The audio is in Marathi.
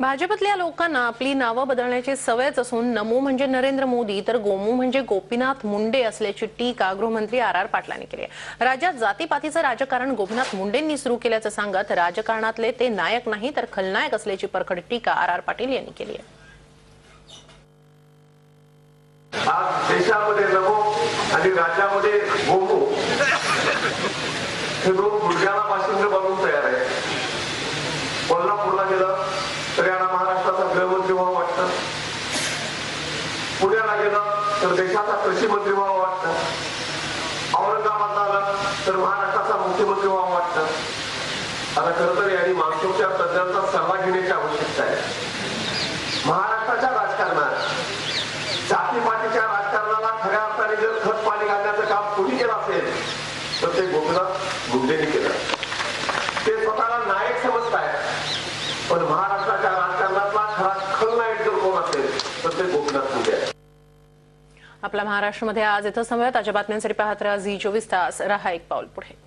भाजपतल्या लोकांना आपली नावं बदलण्याची सवयच असून नमो म्हणजे नरेंद्र मोदी तर गोमू म्हणजे गोपीनाथ मुंडे असल्याची टीका गृहमंत्री आर आर पाटलांनी केली आहे. राज्यात जातीपातीचं राजकारण गोपीनाथ मुंडेंनी सुरू केल्याचं सांगत राजकारणातले ते नायक नाही तर खलनायक असल्याची परखड टीका आर आर पाटील यांनी केली आहे. आज देशामध्ये नमो आणि राज्यामध्ये गोमू. हे दोन गुडघ्याला पासून बनवून तयार आहे. कोल्हापूरला गेलं तर यांना महाराष्ट्राचा गृहमंत्री व्हावं वाटतं. पुण्याला गेलं तर देशाचा कृषी मंत्री व्हावं वाटतं. औरंगाबादला आलं तर महाराष्ट्राचा मुख्यमंत्री व्हावं वाटतं. आता खरं तर यांनी मानसोपचार तज्ञांचा सल्ला घेण्याची आवश्यकता आहे. महाराष्ट्राच्या राजकारणात जातीपातीच्या राजकारणाला खऱ्या अर्थाने जर खत पाणी घालण्याचं काम कुणी केलं असेल तर ते गोपीनाथ मुंडेंनी केलं ते स्वतःला नायक समजतायत पण महाराष्ट्राच्या राजकारणातला खरा खलनायक जर कोण असेल तर ते गोपीनाथ मुंडे आहे आपला महाराष्ट्रामध्ये आज इथं समोर ताज्या बातम्यांसाठी पाहत राहा झी चोवीस तास. राहा एक पाऊल पुढे.